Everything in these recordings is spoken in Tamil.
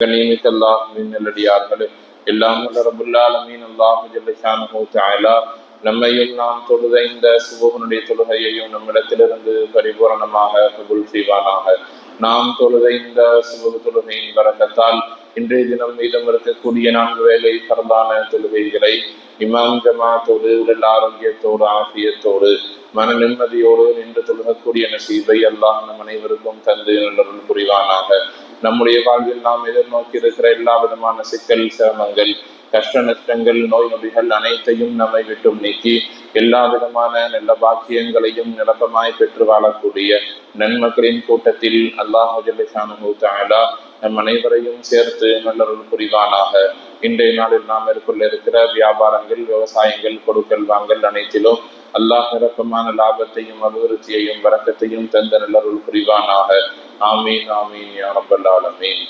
கண்ணியமிக்க அல்லாஹுவின் நல்லடியார்களே. எல்லாம் ரபுல்லாலமீன் ரபுல் ஆலமீன். அல்லாஹு நம்மையும் நாம் தொழுத இந்த சுபகனுடைய தொழுகையையும் நம்மிடத்திலிருந்து பரிபூரணமாக கபுல் செய்வானாக. நாம் தொழுத இந்த சுபக தொழுகையின் வரக்கத்தால் இன்றைய தினம் மீதம் இருக்கக்கூடிய நான்கு வேலை பரந்தான தொழுகைகளை இமாம் ஜமாத்தோடு உடல் ஆரோக்கியத்தோடு ஆசியத்தோடு மன நிம்மதியோடு நின்று தொழுகக்கூடிய நசீபை அல்லாஹ் நம் அனைவருக்கும் தந்து நல்லவன் புரிவானாக. நம்முடைய வாழ்வில் நாம் எதிர்நோக்கி இருக்கிற எல்லா விதமான சிக்கல் சிரமங்கள் கஷ்ட நஷ்டங்கள் நோய் நொடிகள் அனைத்தையும் நம்மை விட்டும் நீக்கி எல்லா விதமான நல்ல பாக்கியங்களையும் நிரப்பமாய் பெற்று வாழக்கூடிய நன்மக்களின் கூட்டத்தில் அல்லாஹு நம் அனைவரையும் சேர்த்து நல்லருள் புரிவானாக. இன்றைய நாளில் நாம் மேற்கொள்ள இருக்கிற வியாபாரங்கள் விவசாயங்கள் கொடுக்கல் வாங்கல் அனைத்திலும் அல்லாஹ் நிரப்பமான லாபத்தையும் அபிவிருத்தியையும் வரக்கத்தையும் தந்த நல்லருள் புரிவானாக. ஆமீன் ஆமீன் யா ரப்பல் ஆலமீன்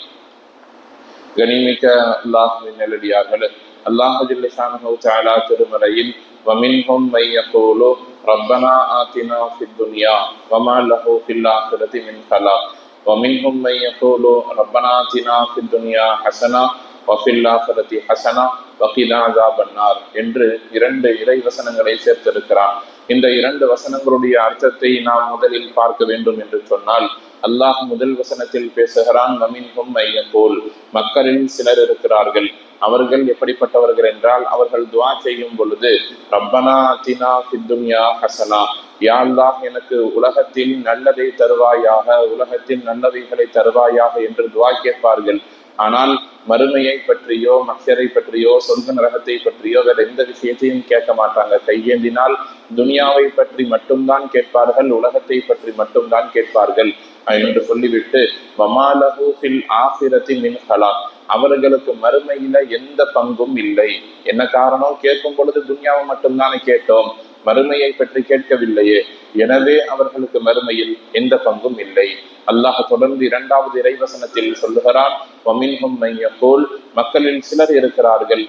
கனிமிக்க அல்லாஹுவின் நல்லடியார்கள் அல்லாஹ் ஜில்லஷானஹு தஆலா திருமறையில் ومنهم من يقول ربنا آتنا في الدنيا وما له في الآخرة من خلاق ومنهم من يقول ربنا آتنا في الدنيا حسنة وفي الآخرة حسنة وقنا عذاب النار என்று இரண்டு இறை வசனங்களை சேர்த்திருக்கிறான் இந்த இரண்டு வசனங்களுடைய அர்த்தத்தை நாம் முதலில் பார்க்க வேண்டும் என்று சொன்னால் அல்லாஹ் முதல் வசனத்தில் பேசுகிறான் மமின்ஹும் மையப்போல் மக்களில் சிலர் இருக்கிறார்கள். அவர்கள் எப்படிப்பட்டவர்கள் என்றால் அவர்கள் துவா செய்யும் பொழுது ரப்பனா தினா ஃபித்துன்யா ஹசனா. யாழ்லாஹ் எனக்கு உலகத்தின் நல்லதை தருவாயாக உலகத்தின் நல்லவைகளை தருவாயாக என்று துவா கேட்பார்கள். ஆனால் மறுமையை பற்றியோ மக்சரை பற்றியோ சொந்த நரகத்தை பற்றியோ வேற எந்த விஷயத்தையும் கேட்க மாட்டாங்க. கையேந்தினால் துனியாவை பற்றி மட்டும்தான் கேட்பார்கள் உலகத்தை பற்றி மட்டும்தான் கேட்பார்கள் என்று சொல்லிவிட்டு வமாலஹு ஃபில் ஆசிரத்தி அவர்களுக்கு மறுமையில எந்த பங்கும் இல்லை. என்ன காரணம்? கேட்கும் பொழுது துன்யாவை மட்டும்தானே கேட்டோம். மறுமையை பற்றி கேட்கவில்லையே. எனவே அவர்களுக்கு மறுமையில் எந்த பங்கும் இல்லை. அல்லாஹ் தொடர்ந்து இரண்டாவது இறைவசனத்தில் சொல்லுகிறான் போல் மக்களில் சிலர் இருக்கிறார்கள்.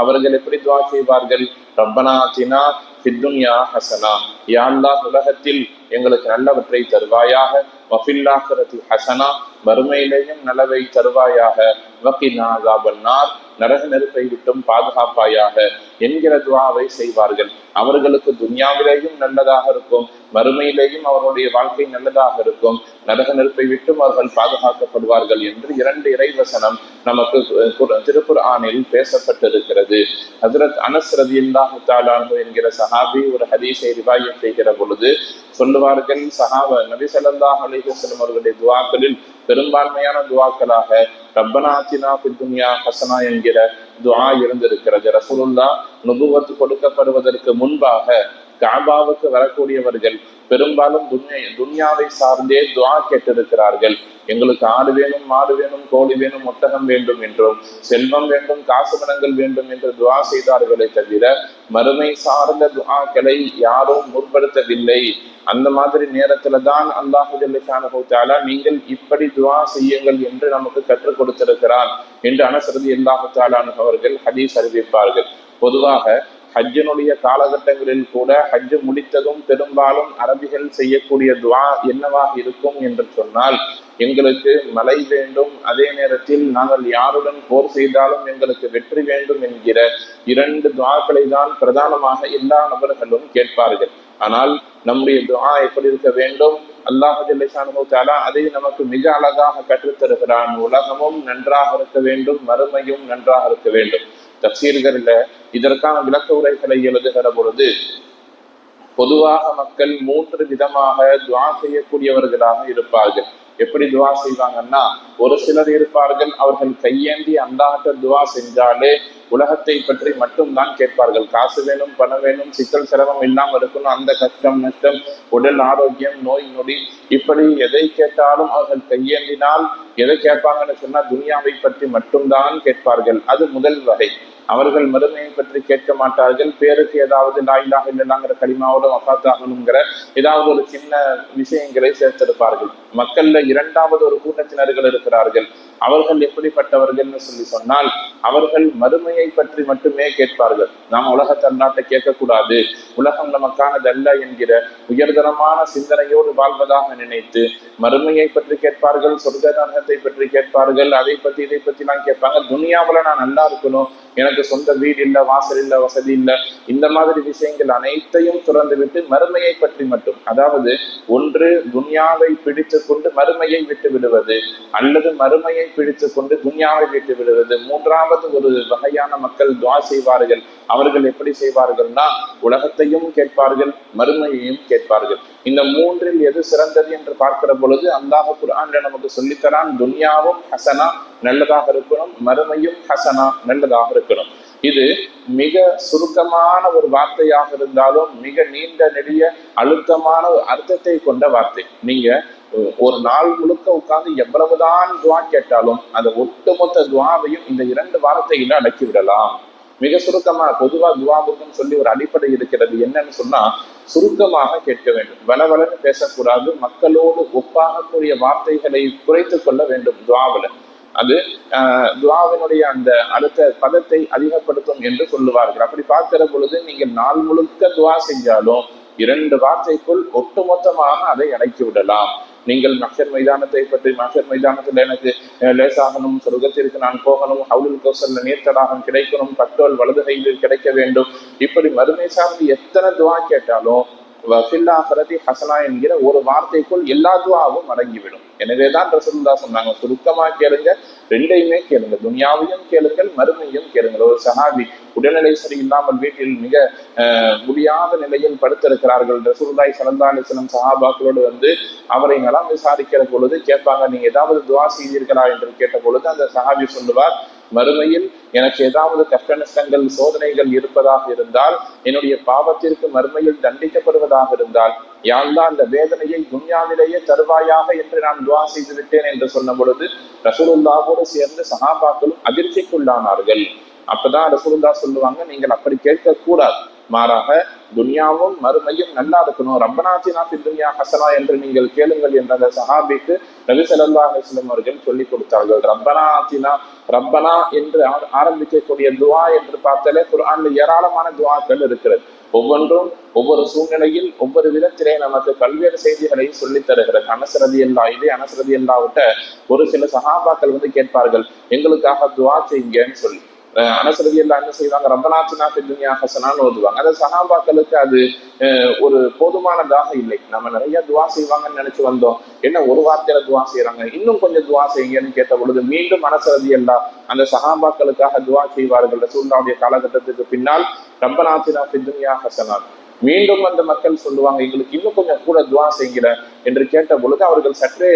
அவர்கள் எப்படி துவா செய்வார்கள்? ரப்பனா தினா ஃபித்துன்யா ஹசனா. யாழ்லா உலகத்தில் எங்களுக்கு நல்லவற்றை தருவாயாக. வஃபில்லாஹரத்தில் ஹசனா. மறுமையிலேயும் நலவை தருவாயாக. வக்கினா காபன்னார் நரக நெருப்பை விட்டும் பாதுகாப்பாயாக என்கிற துவாவை செய்வார்கள். அவர்களுக்கு துன்யாவிலேயும் நல்லதாக இருக்கும். மறுமையிலேயும் அவர்களுடைய வாழ்க்கை நல்லதாக இருக்கும். நரக நெருப்பை விட்டும் அவர்கள் பாதுகாக்கப்படுவார்கள் என்று இரண்டு இறைவசனம் நமக்கு திருப்புர் ஆணில் பேசப்பட்டிருக்கிறது. ஹசரத் அனஸ் ரதியில்லாஹு தாலானு என்கிற சஹாபி ஒரு ஹதீஷை ரிவாயம் செய்கிற பொழுது சொல்லுவார்கள். சஹாப நபி சல்லாஹ் அலிஹசலம் அவர்களுடைய துவாக்களில் பெரும்பான்மையான துவாக்களாக ரப்பனாத்தினா பித்துன்யா ஹசனா என்கிற துவா இருந்திருக்கிறது. ரசூலுல்லா நுபுவத்து கொடுக்கப்படுவதற்கு முன்பாக காபாவுக்கு வரக்கூடியவர்கள் பெரும்பாலும் துன்யா துன்யாவை சார்ந்தே துவா கேட்டிருக்கிறார்கள். எங்களுக்கு ஆடு வேணும் மாடு வேணும் கோழி வேணும் ஒட்டகம் வேண்டும் என்றும் செல்வம் வேண்டும் காசு பணங்கள் வேண்டும் என்று துவா செய்தார்களே தவிர மறுமை சார்ந்த துவாக்களை யாரும் முற்படுத்தவில்லை. அந்த மாதிரி நேரத்துல தான் அல்லாஹு நீங்கள் இப்படி துவா செய்யுங்கள் என்று நமக்கு கற்றுக் கொடுத்திருக்கிறான் என்று அனசரதி அல்லாஹு தாலான் அவர்கள் ஹதீஸ் அறிவிப்பார்கள். பொதுவாக ஹஜ்ஜனுடைய காலகட்டங்களில் கூட ஹஜ்ஜு முடித்ததும் பெரும்பாலும் அரபிகள் செய்யக்கூடிய துவா என்னவாக இருக்கும் என்று சொன்னால் எங்களுக்கு மழை வேண்டும் அதே நேரத்தில் நாங்கள் யாருடன் போர் செய்தாலும் எங்களுக்கு வெற்றி வேண்டும் என்கிற இரண்டு துவாக்களை தான் பிரதானமாக எல்லா நபர்களும் கேட்பார்கள். ஆனால் நம்முடைய துவா எப்படி இருக்க வேண்டும்? அல்லாஹு தாலா அதை நமக்கு மிக அழகாக கற்றுத்தருகிறான். உலகமும் நன்றாக இருக்க வேண்டும் மறுமையும் நன்றாக இருக்க வேண்டும். தப்சீர்களில் இதற்கான விளக்க உரைகளை எழுதுகிற பொழுது பொதுவாக மக்கள் மூன்று விதமாக துவா செய்யக்கூடியவர்களாக இருப்பார்கள். எப்படி துவா செய்வாங்கன்னா ஒரு சிலர் இருப்பார்கள் அவர்கள் கையேந்தி அந்தாட்ட துவா செஞ்சாலே உலகத்தை பற்றி மட்டும்தான் கேட்பார்கள். காசு வேணும் பணம் வேணும் சிக்கல் சிரமம் இல்லாமல் இருக்கணும் அந்த கஷ்டம் நஷ்டம் உடல் ஆரோக்கியம் நோய் நொடி. இப்படி எதை கேட்டாலும் அவர்கள் கையேந்தினால் எதை கேட்பாங்கன்னு சொன்னா துனியாவை பற்றி மட்டும்தான் கேட்பார்கள். அது முதல் வகை. அவர்கள் மறுமையை பற்றி கேட்க மாட்டார்கள். பேருக்கு ஏதாவது நாயிலாக இல்லைனாங்கிற கடிமாவோட வஃத்தாகணுங்கிற ஏதாவது ஒரு சின்ன விஷயங்களை சேர்த்திருப்பார்கள். மக்கள்ல இரண்டாவது ஒரு கூட்டத்தினர்கள் இருக்கிறார்கள். அவர்கள் எப்படிப்பட்டவர்கள்னு சொல்லி சொன்னால் அவர்கள் மறுமையை பற்றி மட்டுமே கேட்பார்கள். நாம் உலக தன்னாட்டை கேட்கக்கூடாது. உலகம் நமக்கானதல்ல என்கிற உயர்தரமான சிந்தனையோடு வாழ்வதாக நினைத்து மறுமையை பற்றி கேட்பார்கள் சொர்க்க நரகத்தை பற்றி கேட்பார்கள் அதை பத்தி இதை பத்தி நான் கேட்பாங்க. துனியாவில் நான் நல்லா இருக்கணும் எனக்கு சொந்த வீடு இல்ல வாசல் இல்லை வசதி இல்ல. இந்த மாதிரி விஷயங்கள் அனைத்தையும் துறந்துவிட்டு மறுமையை பற்றி மட்டும். அதாவது ஒன்று துன்யாவை பிடித்து கொண்டு மறுமையை விட்டு விடுவது அல்லது மறுமையை பிடித்து கொண்டு துன்யாவை விட்டு விடுவது. மூன்றாவது ஒரு வகையான மக்கள் துவா செய்வார்கள். அவர்கள் எப்படி செய்வார்கள்னா உலகத்தையும் கேட்பார்கள் மறுமையையும் கேட்பார்கள். இந்த மூன்றில் எது சிறந்தது என்று பார்க்கிற பொழுது அல்லாஹ் குரான் நமக்கு சொல்லித்தரான் துன்யாவும் ஹசனா நல்லதாக இருக்கணும் மறுமையும் ஹசனா நல்லதாக இருக்கணும். இது மிக சுருக்கமான ஒரு வார்த்தையாக இருந்தாலும் மிக நீண்ட நெடிய அழுத்தமான ஒரு அர்த்தத்தை கொண்ட வார்த்தை. நீங்க ஒரு நாள் முழுக்க உட்கார்ந்து எவ்வளவுதான் துவா கேட்டாலும் அந்த ஒட்டுமொத்த துவாவையும் இந்த இரண்டு வார்த்தையில அடக்கி விடலாம். மிக சுருக்கமா பொதுவா துவாபுக்குன்னு சொல்லி ஒரு அடிப்படை இருக்கிறது என்னன்னு சொன்னா சுருக்கமாக கேட்க வேண்டும். வளவலன்னு பேசக்கூடாது மக்களோடு ஒப்பாகக்கூடிய வார்த்தைகளை குறைத்து கொள்ள வேண்டும் துவாவில். அது துவாவினுடைய அந்த அடுத்த பதத்தை அதிகப்படுத்தும் என்று சொல்லுவார்கள். அப்படி பார்க்கிற பொழுது நீங்கள் நாள் முழுக்க துவா செஞ்சாலும் இரண்டு வார்த்தைக்குள் ஒட்டுமொத்தமாக அதை அடக்கி விடலாம். நீங்கள் மஷர் மைதானத்தை பற்றி மஷர் மைதானத்தில் எனக்கு லேசாகணும் சொர்க்கத்திற்கு நான் போகணும் ஹவுலுல் கோசல்ல நீர்த்தடாகம் கிடைக்கணும் பட்டோல் வலது கையில் கிடைக்க வேண்டும். இப்படி மறுமை சார்ந்து எத்தனை துவா கேட்டாலும் வஃபில்லாஹரதி ஹசனா என்கிற ஒரு வார்த்தைக்குள் எல்லா துவாவும் அடங்கிவிடும். எனவேதான் ரசந்தா சொன்னாங்க சுருக்கமா கேளுங்க ரெண்டையுமே கேளுங்க. துனியாவையும் கேளுங்கள் மறுமையும் கேளுங்கள். ஒரு சஹாபி உடல்நிலை சரியில்லாமல் வீட்டில் மிக அஹ், முடியாத நிலையில் படுத்திருக்கிறார்கள். ரசூல்தாய் சல்லா அலிஸ்லம் சஹாபாக்களோடு வந்து அவரை நலம் விசாரிக்கிற பொழுது கேட்பாங்க நீங்க ஏதாவது துவா செய்தீர்களா? என்று கேட்ட பொழுது அந்த சஹாபி சொல்லுவார் மறுமையில் எனக்கு ஏதாவது கஷ்ட நஷ்டங்கள் சோதனைகள் இருப்பதாக இருந்தால் என்னுடைய பாவத்திற்கு மறுமையில் தண்டிக்கப்படுவதாக இருந்தால் யாழ்லா அந்த வேதனையை துன்யாவிலேயே தருவாயாக என்று நான் துவா செய்து விட்டேன் என்று சொன்ன பொழுது ரசூலுல்லாவோடு சேர்ந்து சஹாபாக்களும் அதிர்ச்சிக்குள்ளானார்கள். அப்பதான் ரசூலுல்லா சொல்லுவாங்க நீங்கள் அப்படி கேட்க கூடாது மாறாக துனியாவும் மறுமையும் நல்லா இருக்கணும். ரப்பனாத்தினா துன்யா ஹசனா என்று நீங்கள் கேளுங்கள் என்ற அந்த சஹாபிக்கு நபி ஸல்லல்லாஹு அலிஸ்லம் அவர்கள் சொல்லிக் கொடுத்தார்கள். ரப்பனாத்தினா ரப்பனா என்று ஆரம்பிக்கக்கூடிய துவா என்று பார்த்தாலே குரான்ல ஏராளமான துவாக்கள் இருக்கிறது. ஒவ்வொன்றும் ஒவ்வொரு சூழ்நிலையில் ஒவ்வொரு விதத்திலே நமக்கு பல்வேறு செய்திகளை சொல்லித் தருகிறது. அனசரதி அல்லா இதே அனசரதி அல்லாவிட்ட ஒரு சில சகாபாக்கள் வந்து கேட்பார்கள். எங்களுக்காக துவா செய்யுங்கன்னு சொல்லி. அனசரதி எல்லாம் என்ன செய்வாங்க? ரப்பனாச்சினா பெண்ணியா ஹசனான்னு ஓதுவாங்க. அந்த சகாபாக்களுக்கு அது அஹ், ஒரு போதுமானதாக இல்லை. நம்ம நிறைய துவா செய்வாங்கன்னு நினைச்சு வந்தோம். என்ன ஒரு வார்த்தையில துவா செய்யறாங்க இன்னும் கொஞ்சம் துவா செய்யுங்கன்னு கேட்ட பொழுது மீண்டும் மனசரதி எல்லாம் அந்த சகாபாக்களுக்காக துவா செய்வார்கள். ரசூலுல்லாவுடைய காலகட்டத்துக்கு பின்னால் ரப்பனாத்தினா பெண்ணியா ஹசனான். மீண்டும் அந்த மக்கள் சொல்லுவாங்க எங்களுக்கு இன்னும் கொஞ்சம் கூட துவா செய்கிற என்று கேட்ட பொழுது அவர்கள் சற்றே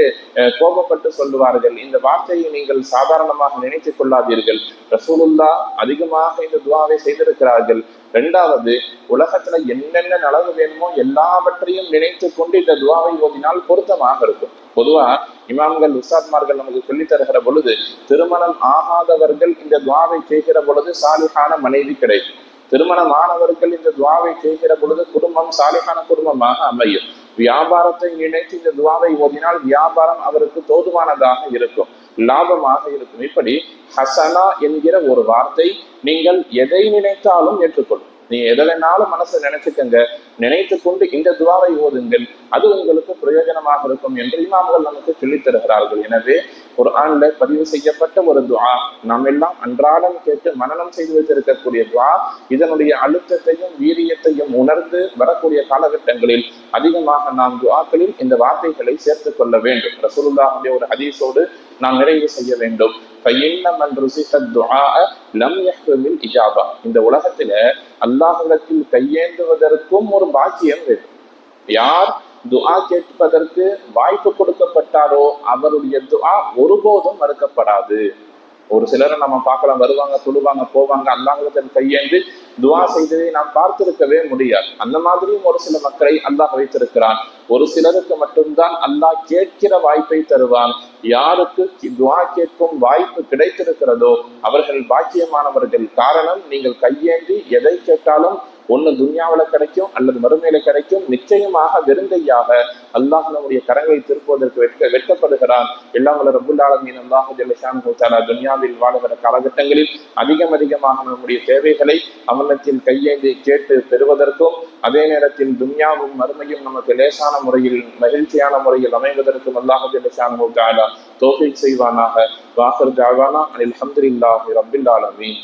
கோபப்பட்டு சொல்லுவார்கள் இந்த வார்த்தையை நீங்கள் சாதாரணமாக நினைத்துக் கொள்ளாதீர்கள். ரசூலுல்லா அதிகமாக இந்த துவாவை செய்திருக்கிறார்கள். இரண்டாவது உலகத்துல என்னென்ன நலவு வேணுமோ எல்லாவற்றையும் நினைத்து கொண்டு இந்த துவாவை ஓதினால் பொருத்தமாக இருக்கும். பொதுவா இமாம்கள் உஸ்தாத்மார்கள் நமக்கு சொல்லித் தருகிற பொழுது திருமணம் ஆகாதவர்கள் இந்த துவாவை செய்கிற பொழுது சாலிகான மனைவி கிடைக்கும். திருமணமானவர்கள் இந்த துவாவை செய்கிற பொழுது குடும்பம் சாலிகான குடும்பமாக அமையும். வியாபாரத்தை நினைத்து இந்த துவாவை ஓதினால் வியாபாரம் அவருக்கு தோதுவானதாக இருக்கும் லாபமாக இருக்கும். இப்படி ஹசனா என்கிற ஒரு வார்த்தை நீங்கள் எதை நினைத்தாலும் ஏற்றுக்கொள்ளும். நீ எதை வேணாலும் மனசை நினைச்சுக்கங்க. நினைத்து கொண்டு இந்த துவாவை ஓதுங்கள். அது உங்களுக்கு பிரயோஜனமாக இருக்கும் என்று இமாம்கள் நமக்கு சொல்லித் தருகிறார்கள். எனவே ஆண்ல பதிவு செய்யப்பட்ட ஒரு துவா நாம் எல்லாம் அன்றாடம் கேட்டு மனனம் செய்து வைத்திருக்கக்கூடிய துவா இதனுடைய அழுத்தத்தையும் வீரியத்தையும் உணர்ந்து வரக்கூடிய காலகட்டங்களில் அதிகமாக நாம் துவாக்களில் இந்த வார்த்தைகளை சேர்த்துக் கொள்ள வேண்டும். ரசூலுல்லாஹுடைய ஒரு ஹதீஸோடு நாம் நிறைவு செய்ய வேண்டும். இஜாபா இந்த உலகத்துல அல்லாஹிடத்தில் கையேந்துவதற்கும் ஒரு பாக்கியம் வேண்டும் யார் துஆ கேட்பதற்கு வாய்ப்பு கொடுக்கப்பட்டாரோ அவருடைய துஆ ஒருபோதும் மறுக்கப்படாது. ஒரு சிலரை நம்ம பார்க்கலாம் வருவாங்க சொல்லுவாங்க போவாங்க அல்லாஹிடத்தில் கையேந்து துவா செய்ததை நாம் பார்த்திருக்கவே முடியாது. அந்த மாதிரியும் ஒரு சில மக்களை அல்லாஹ் வைத்திருக்கிறான். ஒரு சிலருக்கு மட்டும்தான் அல்லாஹ் கேட்கிற வாய்ப்பை தருவான். யாருக்கு துவா கேட்கும் வாய்ப்பு கிடைத்திருக்கிறதோ அவர்கள் பாக்கியமானவர்கள். காரணம் நீங்கள் கையேந்தி எதை கேட்டாலும் ஒண்ணு துன்யாவில் கிடைக்கும் அல்லது மறுமையில கிடைக்கும் நிச்சயமாக விருந்தையாக அல்லாஹ் நம்முடைய கரங்களை திருப்புவதற்கு வெட்க வெட்கப்படுகிறான். எல்லாம் வல்ல ரபுல்லாலமீன் அல்லாஹ் அல்லாஹு ஜல்லஷான் துன்யாவில் வாழுகிற காலகட்டங்களில் அதிகம் அதிகமாக நம்முடைய தேவைகளை அமலத்தில் கையேந்தி கேட்டு பெறுவதற்கும் அதே நேரத்தில் துன்யாவும் மறுமையும் நமக்கு லேசான முறையில் மகிழ்ச்சியான முறையில் அமைவதற்கும் அல்லாஹு ஜல்லஷான் தோஃபிக் செய்வானாக. வாசர் ஜாவானா அனில் அஹமதுல்லாஹி ரபில் ஆலமீன்.